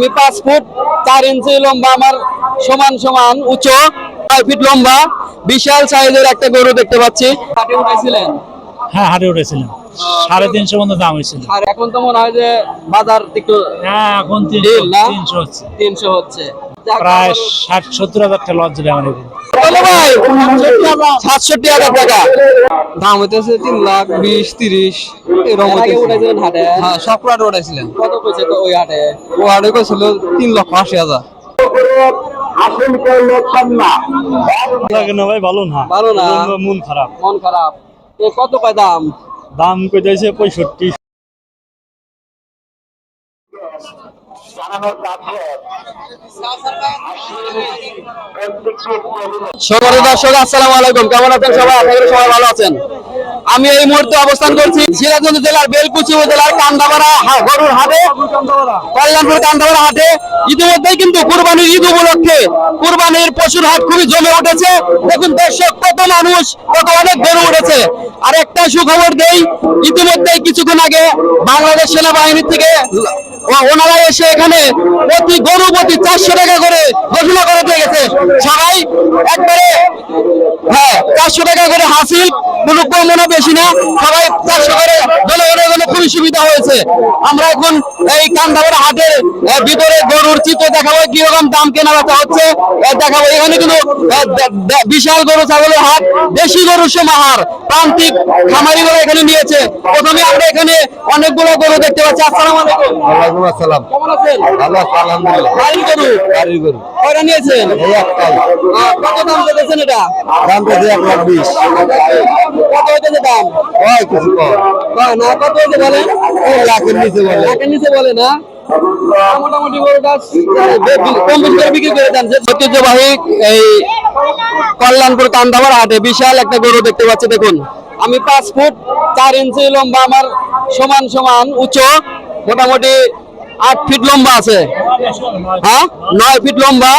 আমি পাঁচ ফুট চার ইঞ্চি লম্বা আমার সমান সমান উঁচু ছয় ফিট লম্বা বিশাল সাইজের একটা গরু দেখতে পাচ্ছি। হাটে উঠেছিলেন? হ্যাঁ হাটে উঠেছিলেন সাড়ে তিনশো মতো দাম হয়েছিল। আর এখন তো মনে হয় যে বাজার একটু হ্যাঁ এখন তিনশো হচ্ছে। তিনশো হচ্ছে। প্রায় ষাট সত্তর হাজার টাকা দিলে আমার সাতষট্টি হাজার টাকা। দাম হইতেছে তিন লাখ বিশ তিরিশ এরকম উঠেছিলেন হাটে? হ্যাঁ সব হাটে উঠেছিলেন কত কইছে তো ওই হাটে? ও হাটে কইছিল তিন লক্ষ আশি হাজার। লাগে না ভাই ভালো না। ভালো না। মন- মন খারাপ। মন খারাপ। এ কত কয় দাম? দাম কই দিয়েছে পঁয়ষট্টি। সকালের দর্শক আসসালামু আলাইকুম কেমন আছেন? সবাই আপনাদের সবাই ভালো আছেন? আমি এই মুহূর্তে অবস্থান করছি সিরাজগঞ্জ জেলার বেলকুচি উপজেলার কান্দাপাড়া হা- গরুর হাটে, কল্যাণপুর কান্দাপাড়া হাটে। ইতিমধ্যেই কিন্তু কুরবানির ঈদ উপলক্ষে, কুরবানির পশুর হাট খুবই জমে উঠেছে। দেখুন, দর্শক, কত মানুষ, কত অনেক গরু উঠেছে। আর একটা সুখবর দেই, ইতিমধ্যেই কিছুক্ষণ আগে বাংলাদেশ সেনাবাহিনী থেকে ওনারা এসে এখানে প্রতি গরু প্রতি চারশো টাকা করে ঘোষণা করে দিয়ে গেছে। সবাই একবারে হ্যাঁ চারশো টাকা করে হাসিল কোনো কম না বেশি না? সবাই চারশো করে জনগণের জন্য খুবই সুবিধা হয়েছে। আমরা এখন এই কান্দাবাড়া হাটের ভিতরে গরুর চিত্র দেখাবো কীরকম দাম কেনা বেচা হচ্ছে। দেখাবো এখানে কিন্তু বিশাল গরু ছাগলের হাট দেশি গরুর সমাহার প্রান্তিক খামারি গরু এখানে নিয়েছে। প্রথমে আমরা এখানে অনেকগুলো গরু দেখতে পাচ্ছি। আসসালামু আলাইকুম। ওয়ালাইকুম আসসালাম। কেমন আছেন? ভালো আলহামদুলিল্লাহ। বাড়ির গরু? গাড়ির গরু। কয়টা নিয়েছেন? এই একটাই। কত দাম চলেছেন এটা? দাম পেয়েছে এক লাখ বিশ। কত হইতেছে দাম? হয় কিছু কম না কত হইতে বলেন? লাখের নিচে বলে। লাখের নিচে বলে না? মোটামুটি গরুটা কম বেশি করে বিক্রি করে দেন। ঐতিহ্যবাহী এই কল্যাণপুর কান্দাবার হাটে বিশাল একটা গরু দেখতে পাচ্ছি দেখুন। আমি পাঁচ ফুট চার ইঞ্চি লম্বা আমার সমান সমান উঁচু মোটামুটি আট ফিট লম্বা আছে। হ্যাঁ? নয় ফিট লম্বা।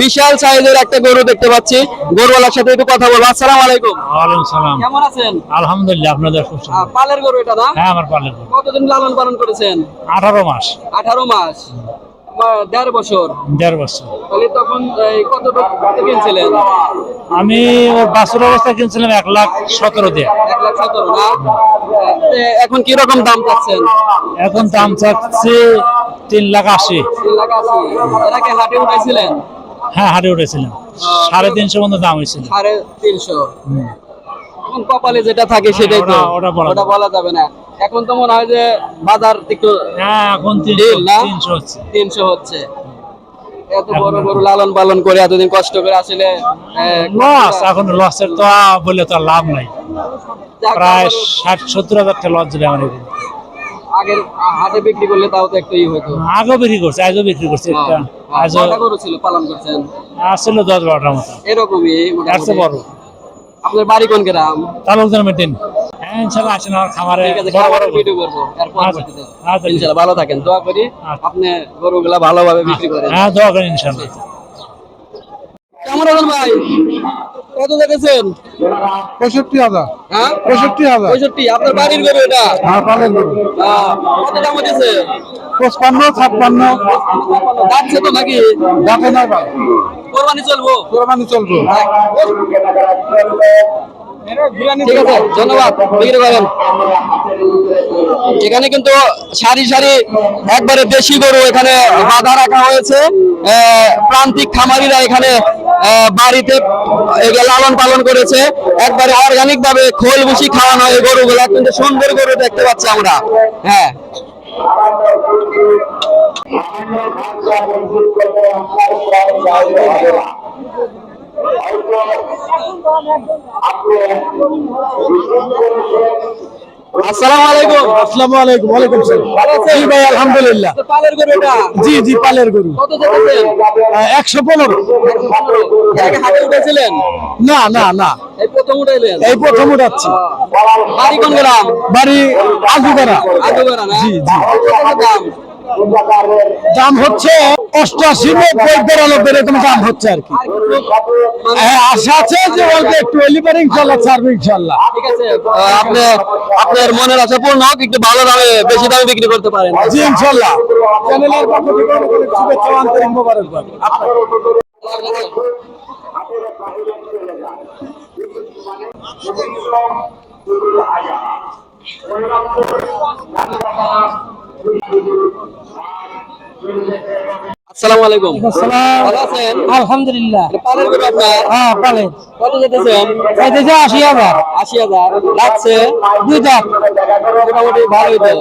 বিশাল সাইজের একটা গরু দেখতে পাচ্ছি। গরুওয়ালার সাথে একটু কথা বলব। আসসালাম আলাইকুম। ওয়ালাইকুম সালাম। কেমন আছেন? আলহামদুলিল্লাহ আপনাদের খুব সুন্দর। পালের গরু এটা না? হ্যাঁ আমার পালের গরু। কতদিন লালন পালন করেছেন? আঠারো মাস। আঠারো মাস। দেড় বছর। দেড় বছর। তাহলে তখন কত কিনছিলেন? আমি ওর বাসুর অবস্থা কিনছিলাম এক লাখ সতেরো দিয়ে। এক লাখ সতেরো না? এখন কি রকম দাম পাচ্ছেন এখন দাম চাচ্ছি তিন লাখ আশি। তিন লাখ আশি। এর আগে হাটে উঠেছিলেন হ্যাঁ হাটে উঠেছিলাম। সাড়ে তিনশো দাম হয়েছিল। সাড়ে তিনশো। এখন কপালে যেটা থাকে সেটাই তো। ওটা- বলা ওটা বলা যাবে না। এখন তো মনে হয় যে বাজার একটু হ্যাঁ এখন তিনশো হচ্ছে। তিনশো হচ্ছে। এত বড় বড় লালন পালন করে এতদিন কষ্ট করে আসলে আহ, লস এখন লসের তো বলে লাভ নাই। প্রায় ষাট সত্তর হাজার টাকা লস দিলে আমার। আগের হাটে বিক্রি করলে তাও তো একটু ই হতো আগেও বিক্রি করছে আজও বিক্রি করছে একটা। আজও কয়টা গরু ছিল পালন করছেন? আসছিল দশ বারোটার মতো। এরকমই বড় আপনার বাড়ি কোন গ্রাম? তালুকদার মেটেন হ্যাঁ ইনশাল্লাহ আসেন আমার খামারে। বড় বড় ভিডিও করব আচ্ছা, আচ্ছা, ইনশাআল্লাহ ভালো থাকেন। দোয়া করি আচ্ছা। আপনি গরুগুলা ভালোভাবে বিক্রি করেন। হ্যাঁ দোয়া করেন ইনশাল্লাহ। কেমন আছেন ভাই? কত দেখেছেন? পঁয়ষট্টি হাজার। হ্যাঁ? পঁয়ষট্টি হাজার। পঁয়ষট্টি আপনার বাড়ির গরু এটা? হ্যাঁ পালের গরু। কত দাম হচ্ছে পঁচপান্ন ছাপ্পান্ন। যাচ্ছে তো নাকি? না কোরবানি চলবো? কোরবানি চলবো। ঠিক আছে ধন্যবাদ। বিক্রি করেন। এখানে কিন্তু সারি সারি একবারে দেশি গরু এখানে বাধা রাখা হয়েছে। আহ, প্রান্তিক খামারিরা এখানে বাড়িতে এগুলো লালন পালন করেছে। একবারে অর্গানিক ভাবে খোল ভুসি খাওয়ানো হয় গরুগুলা কিন্তু সুন্দর গরু দেখতে পাচ্ছি আমরা। হ্যাঁ। আসসালামু আলাইকুম। আসসালামু আলাইকুম ওয়ালাইকুম সালাম। জি ভাই আলহামদুলিল্লাহ। পালের গরু এটা জি জি পালের গরু। কত যেতেছেন একশো পনেরো। আগে হাটে উঠেছিলেন না না না। এই প্রথম উঠাইলেন? এই প্রথম উঠাচ্ছি। বাড়ি কোন গ্রাম? বাড়ি আজুগারা আদুবেড়া জি, জি। দাম হচ্ছে অষ্টআশি নব্বই বিরানব্বই এরকম দাম হচ্ছে আর কি। হ্যাঁ, আশা আছে যে অল্প একটু এলিবার ইনশাল্লাহ ছাড়বে ইনশাল্লাহ। ঠিক আপনি আপনার মনের আশা পূর্ণ হোক একটু ভালো দামে বেশি দামে বিক্রি করতে পারেন। জি ইনশাল্লাহ। চ্যানেলের পক্ষ থেকে শুভেচ্ছা আন্তরিক মোবারকবাদ। আসসালামু আলাইকুম। ভালো আছেন? আলহামদুলিল্লাহ। আপনার? হ্যাঁ পালেন। কত যেতেছেন? আশি হাজার। আশি হাজার। লাগছে? দুই দাঁত। মোটামুটি ভালোই তো।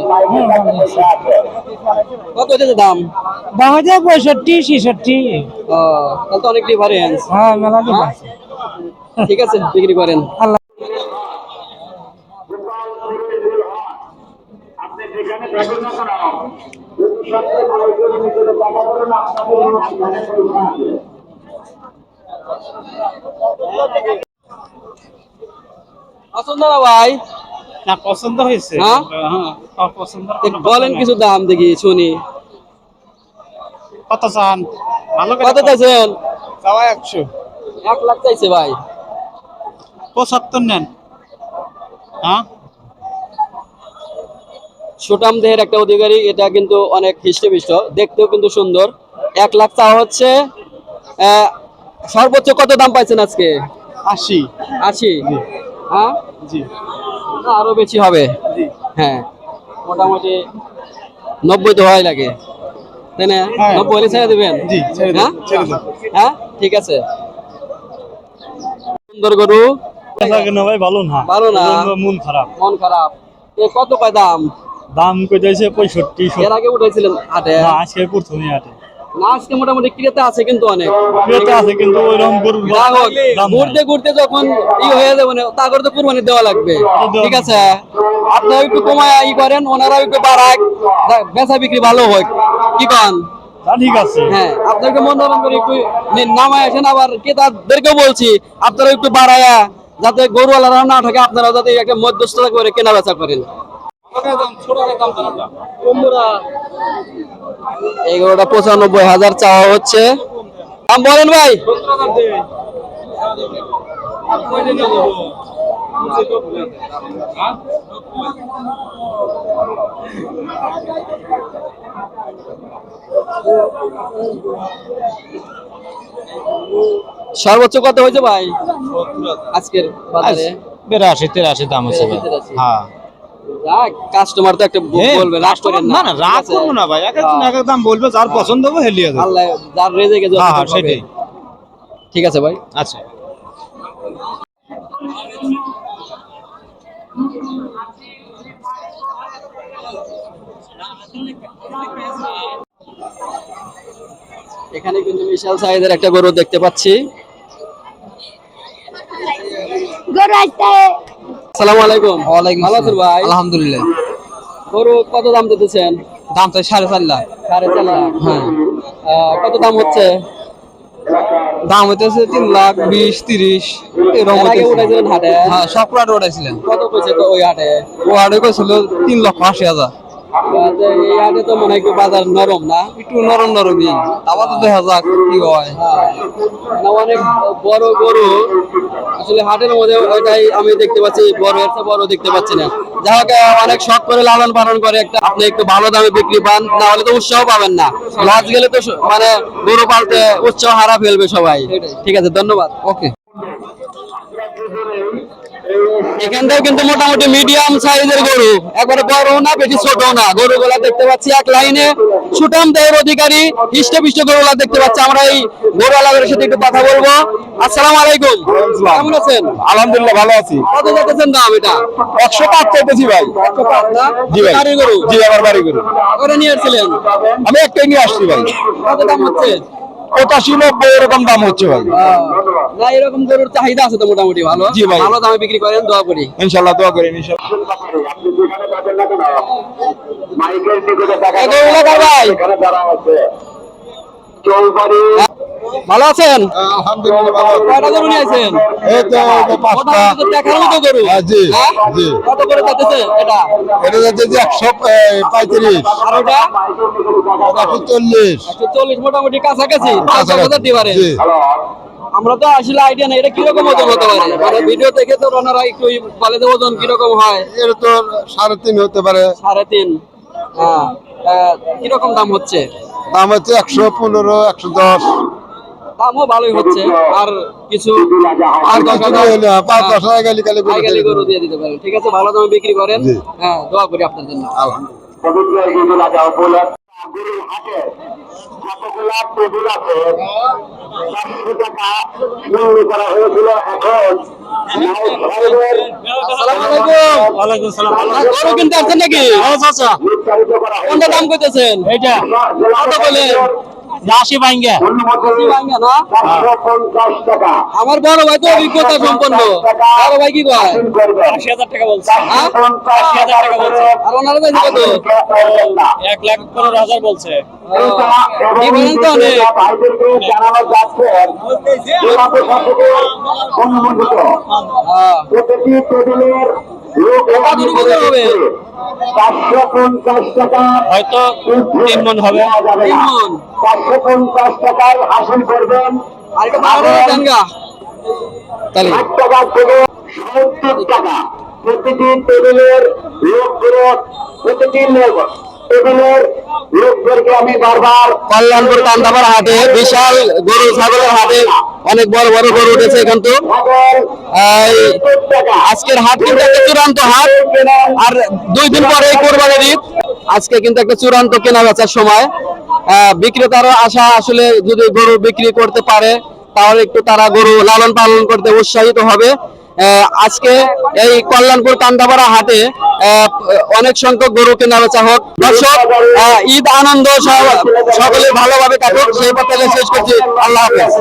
কত যেতে দাম? দাম হচ্ছে পঁয়ষট্টি ছেষট্টি। ও তাহলে তো অনেক ডিফারেন্স হ্যাঁ মেলা ঠিক আছে বিক্রি করেন। আল্লাহ। পছন্দ না ভাই না পছন্দ হ্যাঁ? হ্যাঁ পছন্দ বলেন কিছু দাম দেখি শুনি। কত চান? ভালো কত চাইছেন? চাওয়া একশো। এক লাখ চাইছে ভাই। পঁচাত্তর নেন। হ্যাঁ? সুটাম দেহের একটা অধিকারী এটা কিন্তু অনেক হৃষ্টপুষ্ট। দেখতেও কিন্তু সুন্দর। এক লাখ চাওয়া হচ্ছে সর্বোচ্চ কত দাম পাইছেন আজকে? আশি। আশি? হ্যাঁ? জি। আরও বেশি হবে। হ্যাঁ মোটামুটি নব্বই তো হয় লাগে। তাই না? হ্যাঁ। নব্বই হলে ছেড়ে দেবেন? হ্যাঁ? হ্যাঁ? ঠিক আছে। সুন্দর গরু। ভালো না। ভালো না। মন খারাপ। মন খারাপ। কত পায় দাম? দাম কই দিয়েছে পঁয়ষট্টি এর আগে উঠেছিলেন হাটে? না আজকে প্রথমে হাটে। না আজকে মোটামুটি ক্রেতা আছে কিন্তু অনেক। ক্রেতা আছে কিন্তু ওইরকম গরুর যা হোক, দাম ঘুরতে ঘুরতে যখন ই হয়ে যাবে না তা করে তো কুরবানি দেওয়া লাগবে। ঠিক আছে? আপনারা একটু কমায় ই করেন ওনারা একটু বাড়াক। বেচা বিক্রি ভালো হোক। কি কন? ঠিক আছে। হ্যাঁ আপনাকে করে একটু নি- নামায় আসেন আবার ক্রেতাদেরকেও বলছি আপনারা একটু বাড়ায়া যাতে গরুওয়ালারা না থাকে আপনারা যাতে একটা মধ্যস্থতা করে কেনা বেচা করেন। এগারোটা পঁচানব্বই হাজার চাওয়া হচ্ছে। দাম বলেন ভাই। সর্বোচ্চ কত হয়েছে ভাই? আজকের বাজারে। বিরাশি তিরাশি দাম হচ্ছে হ্যাঁ। যাক, কাস্টমার তো একটা ব- বলবে রাগ না। না রাগ? করব না ভাই। এক একজন এক এক দাম বলবে যার পছন্দ হবে হেলিয়ে দেবে। আল্লাহ যার রেজে গেছে হ্যাঁ হ্যাঁ সেটাই। ঠিক আছে ভাই। আচ্ছা। এখানে কিন্তু বিশাল সাইজের একটা গরু দেখতে পাচ্ছি। গরু আসতে আসসালামু আলাইকুম। ভালো আছেন ভাই? আলহামদুলিল্লাহ। গরু কত দাম দিতেছেন? দাম তো সাড়ে চার লাখ। সাড়ে চার লাখ। হ্যাঁ। কত দাম হচ্ছে? দাম হইতেছে তিন লাখ বিশ তিরিশ এরকম। উঠাইছিলেন হাটে? হ্যাঁ সব প্লাট ওঠাইছিলেন কত কইছে ওই হাটে? ও হাটে কইছিল তিন লক্ষ আশি হাজার। এই হাটে তো মনে একটু বাজার নরম না? একটু নরম নরমই। আবার তো দেখা যাক কি হয়। না অনেক বড় গরু। আসলে হাটের মধ্যে ওইটাই আমি দেখতে পাচ্ছি বড় চেয়ে বড় দেখতে পাচ্ছি না। হোক অনেক শখ করে লালন পালন করে একটা আপনি একটু ভালো দামে বিক্রি পান না হলে তো উৎসাহ পাবেন না। লস গেলে তো মানে গরু পালতে উৎসাহ হারা ফেলবে সবাই। ঠিক আছে ধন্যবাদ। ওকে। এখানটাও কিন্তু মোটামুটি মিডিয়াম সাইজের গরু। একবারে বড় না বেশি ছোট না। গরুগুলা দেখতে পাচ্ছি এক লাইনে সুটাম দেহের অধিকারী হৃষ্টপুষ্ট গরুগুলা দেখতে পাচ্ছি। আমরা এই গরুওয়ালাদের সাথে একটু কথা বলব। আসসালামু আলাইকুম। কেমন আছেন? আলহামদুলিল্লাহ ভালো আছি। কত যাচ্ছেন দাম এটা? একশো পাঁচ চাইতেছি ভাই? জি গাড়ির গরু? জি আমার বাড়ি গরু। ওটা নিয়ে আসছিলেন? আমি একটাই নিয়ে আসছি ভাই। কত দাম হচ্ছে? পঁচাশি নব্বই এরকম দাম হচ্ছে ভাই। না এরকম গরুর চাহিদা আছে তো মোটামুটি ভালো। জি ভাই। ভালো দামে বিক্রি করেন দোয়া করি। ইনশাল্লাহ দোয়া করি ইনশাল্লাহ এই গরুগুলা কার ভাই। ভালো আছেন কয়টা গরু নিয়ে এই তো পাঁচটা দেখার মতো গরু হ্যাঁ, জি, হ্যাঁ? জি। কত করে যাচ্ছে এটা এটা যাচ্ছে যে একশো পঁয়ত্রিশ আর ওটা একশো চল্লিশ একশো মোটামুটি কাছাকাছি পাঁচ দশ হাজার দিতে পারেন জি আমরা তো আসলে আইডিয়া নেই এটা কীরকম ওজন হতে পারে মানে ভিডিও দেখে তো ওনারা একটু বলে যে ওজন কীরকম হয় এটা তো সাড়ে তিন হতে পারে সাড়ে তিন হ্যাঁ কীরকম দাম হচ্ছে দাম হচ্ছে একশো পনেরো একশো দশ দামও ভালোই হচ্ছে। আর কিছু আর গরু দিয়ে দিতে পারেন। ঠিক আছে ভালো দামে বিক্রি করেন। হ্যাঁ দোয়া করি আপনার জন্য। নাকি? আচ্ছা। কোনটা দাম কইতেছেন? এইটা। কত বলেন? আশি বাইঙ্গা ভাঙ্গা আমার বড় ভাই তো অভিজ্ঞতা সম্পন্ন। বড় ভাই কি কয়? আশি হাজার টাকা বলছে। হ্যাঁ? আশি হাজার টাকা বলছে। আর ওনারা কাছে কত? এক লাখ পনেরো হাজার বলছে। ডিফারেন্স তো হবে। টাকা হয়তো তিন মন হবে। চারশো পঞ্চাশ টাকায় হাসিল করবেন। আর একটু বাড়ানো দেন গা। তাহলে। টাকা থেকে সত্তর টাকা। প্রতিটি টেবিলের লোকগুলো প্রতিটি লোক টেবিলের লোকদেরকে আমি বারবার কল্যাণপুর কান্দাপাড়া হাটে বিশাল গরু ছাগলের হাটে অনেক বড় বড় গরু উঠেছে এখান তো। আজকের হাট কিন্তু একটা চূড়ান্ত হাট। আর দুই দিন পরে কোরবানির ঈদ। আজকে কিন্তু একটা চূড়ান্ত কেনা বেচার সময় বিক্রেতারও আশা আসলে যদি গরু বিক্রি করতে পারে তাহলে একটু তারা গরু লালন পালন করতে উৎসাহিত হবে। আজকে এই কল্যাণপুর কান্দাপাড়া হাটে অনেক সংখ্যক গরু কেনা বেচা হোক। দর্শক ঈদ আনন্দ সকলে ভালোভাবে কাটুক। সেই পথে শেষ করছি। আল্লাহ হাফেজ।